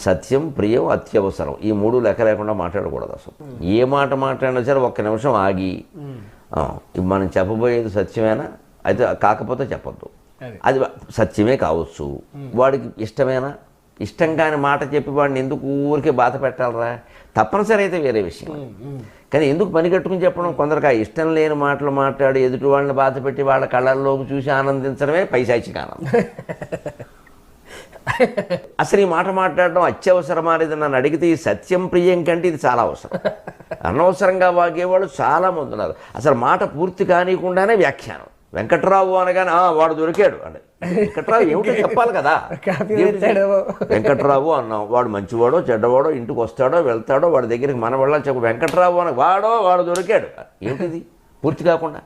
సత్యం ప్రియం అత్యవసరం. ఈ మూడు లెక్క లేకుండా మాట్లాడకూడదు అసలు. ఏ మాట మాట్లాడినా సరే ఒక్క నిమిషం ఆగి మనం చెప్పబోయేది సత్యమేనా? అయితే కాకపోతే చెప్పొద్దు. అది. అది సత్యమే కావచ్చు. వాడికి ఇష్టమేనా? ఇష్టం కాని మాట చెప్పి వాడిని ఎందుకు ఊరికే బాధ పెట్టాలరా? తప్పనిసరి అయితే వేరే విషయం. కానీ ఎందుకు పని కట్టుకుని చెప్పడం? కొందరికి ఆ ఇష్టం లేని మాటలు మాట్లాడి ఎదుటి వాళ్ళని బాధ పెట్టి వాళ్ళ కళ్ళల్లోకి చూసి ఆనందించడమే పైశాచిక ఆనందం. అసలు ఈ మాట మాట్లాడడం అత్యవసరమా అనేది నన్ను అడిగితే ఈ సత్యం ప్రియం కంటే ఇది చాలా అవసరం. అనవసరంగా వాగేవాళ్ళు చాలా మంది ఉన్నారు. అసలు మాట పూర్తి కానికుండానే వ్యాఖ్యానం. వెంకట్రావు అనగానే "ఆ, వాడు దొరికాడు అంటే వెంకట్రావు ఏమిటో చెప్పాలి కదా. వెంకట్రావు అన్నాం. వాడు మంచివాడో చెడ్డవాడో ఇంటికి వస్తాడో వెళ్తాడో వాడి దగ్గరికి మన వెళ్ళాలి చెప్పు. వెంకట్రావు అని వాడో వాడు దొరికాడు. ఏమిటిది? పూర్తి కాకుండా.